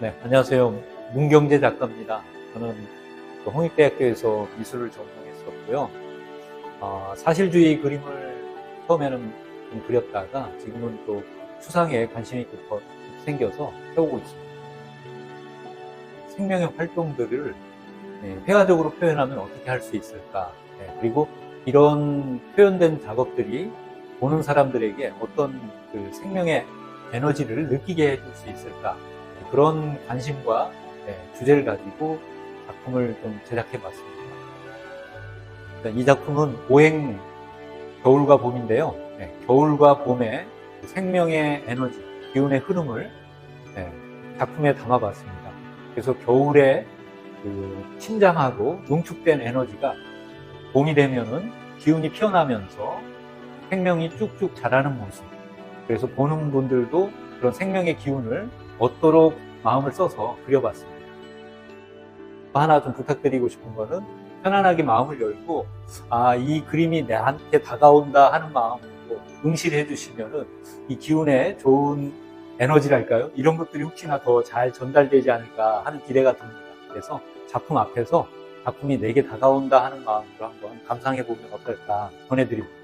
네, 안녕하세요. 문경재 작가입니다. 저는 그 홍익대학교에서 미술을 전공했었고요. 어, 사실주의 그림을 처음에는 좀 그렸다가 지금은 또 추상에 관심이 깊어 생겨서 해오고 있습니다. 생명의 활동들을 네, 회화적으로 표현하면 어떻게 할 수 있을까? 네, 그리고 이런 표현된 작업들이 보는 사람들에게 어떤 그 생명의 에너지를 느끼게 해줄 수 있을까? 그런 관심과 네, 주제를 가지고 작품을 좀 제작해 봤습니다. 이 작품은 오행 겨울과 봄인데요. 네, 겨울과 봄의 생명의 에너지, 기운의 흐름을 네, 작품에 담아봤습니다. 그래서 겨울에 그 침잠하고 농축된 에너지가 봄이 되면은 기운이 피어나면서 생명이 쭉쭉 자라는 모습. 그래서 보는 분들도 그런 생명의 기운을 얻도록 마음을 써서 그려봤습니다. 하나 좀 부탁드리고 싶은 거는 편안하게 마음을 열고 아, 이 그림이 나한테 다가온다 하는 마음으로 응시를 해주시면은 이 기운에 좋은 에너지랄까요? 이런 것들이 혹시나 더 잘 전달되지 않을까 하는 기대가 듭니다. 그래서 작품 앞에서 작품이 내게 다가온다 하는 마음으로 한번 감상해 보면 어떨까 권해드립니다.